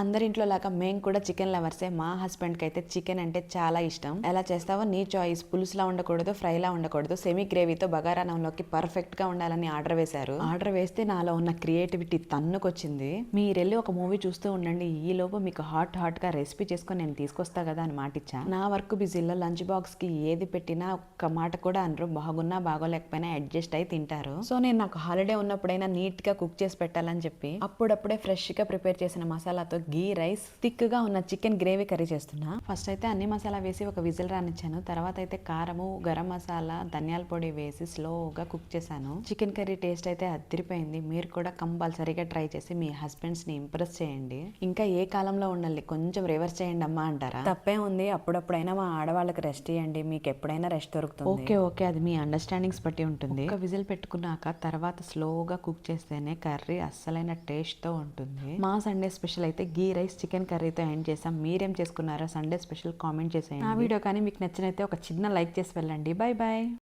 అందరింట్లో లాగా మేము కూడా చికెన్ లవర్సే. మా హస్బెండ్కి అయితే చికెన్ అంటే చాలా ఇష్టం. ఎలా చేస్తావో నీ చాయిస్. పులుసులా ఉండకూడదు ఫ్రైలా ఉండకూడదు. సెమీ గ్రేవీతో బగారానంలోకి పర్ఫెక్ట్గా ఉండాలని ఆర్డర్ వేశారు. ఆర్డర్ వేస్తే నాలో ఉన్న క్రియేటివిటీ తన్నుకొచ్చింది. మీరెళ్ళి ఒక మూవీ చూస్తూ ఉండండి. ఈ లోపు మీకు హాట్ హాట్గా రెసిపీ చేసుకొని నేను తీసుకొస్తా కదా అని మాట ఇచ్చా నా వర్క్ బిజీలో లంచ్ బాక్స్కి ఏది పెట్టినా ఒక్క మాట కూడా అనరు. బాగున్నా బాగోలేకపోయినా అడ్జస్ట్ అయి తింటారు. సో నేను నాకు హాలిడే ఉన్నప్పుడైనా నీట్గా కుక్ చేసి పెట్టాలని చెప్పి అప్పుడప్పుడే ఫ్రెష్గా ప్రిపేర్ చేసిన మసాలాతో గీ రైస్ థిక్గా ఉన్న చికెన్ గ్రేవీ కర్రీ చేస్తున్నా. ఫస్ట్ అయితే అన్ని మసాలా వేసి ఒక విజిల్ రానిచ్చాను. తర్వాత అయితే కారము గరం మసాలా ధనియాల పొడి వేసి స్లోగా కుక్ చేశాను. చికెన్ కర్రీ టేస్ట్ అయితే అదిరిపోయింది. మీరు కూడా కంపల్సరీగా ట్రై చేసి మీ హస్బెండ్స్ని ఇంప్రెస్ చేయండి. ఇంకా ఏ కాలంలో ఉండాలి? కొంచెం రివర్స్ చేయండి అమ్మా అంటారా? తప్పే ఉంది. అప్పుడప్పుడైనా మా ఆడవాళ్ళకి రెస్ట్ ఇవ్వండి మీకు ఎప్పుడైనా రెస్ట్ దొరుకుతుంది. Okay okay. అది మీ అండర్స్టాండింగ్స్ బట్టి ఉంటుంది. ఒక విజిల్ పెట్టుకున్నాక తర్వాత స్లోగా కుక్ చేస్తేనే కర్రీ అస్సలైన టేస్ట్తో ఉంటుంది. మా సండే స్పెషల్ అయితే గీ రైస్ చికెన్ కర్రీతో ఎండ్ చేసాం. మీరేం చేసుకున్నారో సండే స్పెషల్ కామెంట్ చేసేయండి. ఆ వీడియో కానీ మీకు నచ్చినైతే ఒక చిన్న లైక్ చేసి వెళ్ళండి. Bye bye